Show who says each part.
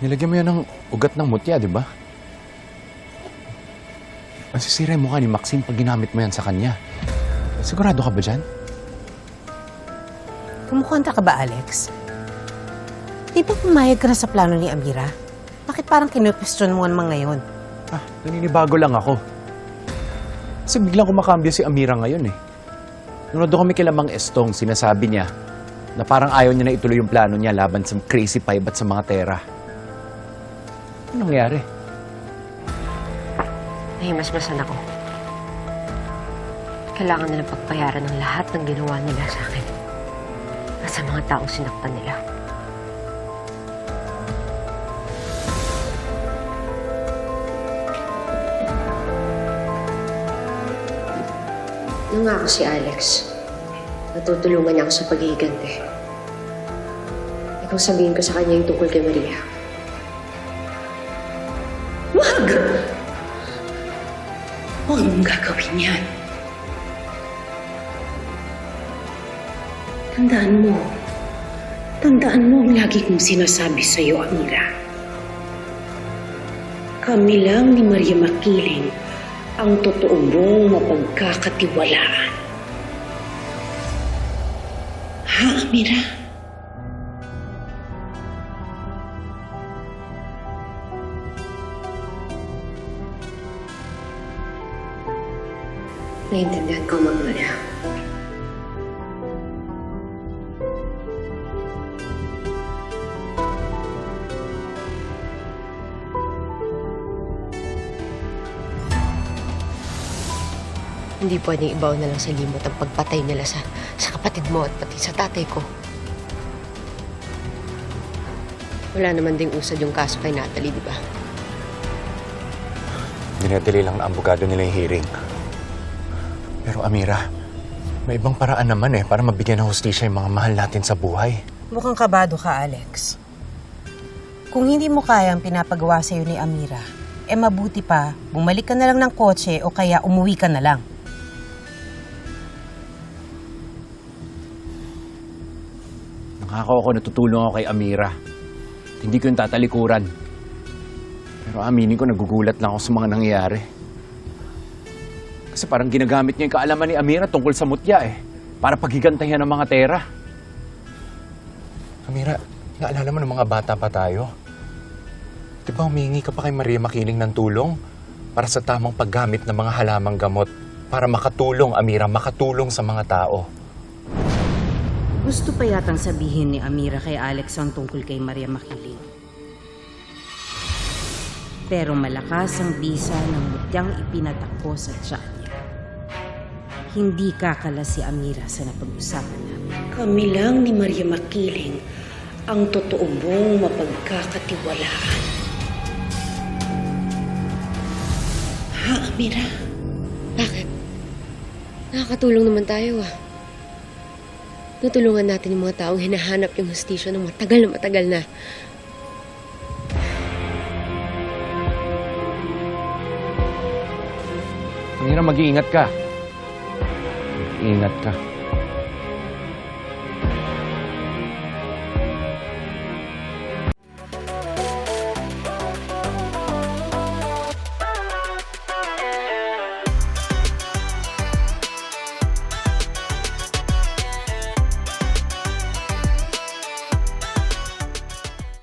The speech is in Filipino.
Speaker 1: Nilagyan mo yan ng ugat ng mutya, di ba? Masisira yung mukha ni Maxine pag ginamit mo yan sa kanya. Sigurado ka ba dyan?
Speaker 2: Kumukontra ka ba, Alex? Di ba pumayag ka na sa plano ni Amira? Bakit parang kinupestyon mo naman ngayon?
Speaker 1: Ah, naninibago lang ako. Kasi biglang kumakambyo si Amira ngayon eh. Nung doon kami kila Mang Estong, sinasabi niya na parang ayaw niya na ituloy yung plano niya laban sa Crazy Five at sa mga Tera. Ano nangyari?
Speaker 3: Nahimasmasan ako. Kailangan nilang pagbayaran ng lahat ng ginawa nila sa akin. At sa mga taong sinaktan nila. Nangako si Alex. Natutulungan niya ako sa pag-iigante. Ikaw sabihin ko sa kanya yung tungkol kay Maria.
Speaker 4: Wag! Huwag mong gagawin yan. Tandaan mo. Tandaan mo ang lagi kong sinasabi sa iyo, Amira. Kami lang ni Maria Makiling ang totoo mong mapagkakatiwalaan. Ha, Amira?
Speaker 3: Naiintindihan ko, Magnolia. Hindi pwedeng ibaw na lang sa limot ang pagpatay nila sa, sa kapatid mo at pati sa tatay ko. Wala naman ding usad yung kaso kay Natalie, di ba?
Speaker 1: Dinadali lang na abogado nila yung hearing. Pero Amira, may ibang paraan naman eh para mabigyan ng hustisya yung mga mahal natin sa buhay.
Speaker 2: Mukhang kabado ka, Alex. Kung hindi mo kaya ang pinapagawa sa'yo ni Amira, eh mabuti pa, bumalik ka na lang ng kotse o kaya umuwi ka na lang.
Speaker 1: Nangako ako natutulong ako kay Amira. Hindi ko yung tatalikuran. Pero aminin ko, nagugulat lang ako sa mga nangyayari. Kasi parang ginagamit niya yung kaalaman ni Amira tungkol sa mutya eh. Para paghigantayan ng mga tera. Amira, naalala mo ng mga bata pa tayo? Di ba humingi ka pa kay Maria Makiling ng tulong? Para sa tamang paggamit ng mga halamang gamot. Para makatulong, Amira, makatulong sa mga tao.
Speaker 2: Gusto pa yatang sabihin ni Amira kay Alex ang tungkol kay Maria Makiling. Pero malakas ang bisa ng mutyang ipinatakbo sa tiyan niya. Hindi kakala si Amira sa napag-usapan namin.
Speaker 4: Kami lang ni Maria Makiling ang totoo mong mapagkakatiwalaan. Ha, Amira?
Speaker 3: Bakit? Nakakatulong naman tayo ah. Natulungan natin yung mga taong hinahanap yung hustisya ng matagal na matagal na.
Speaker 1: Amira, mag-iingat ka. Mag-iingat ka.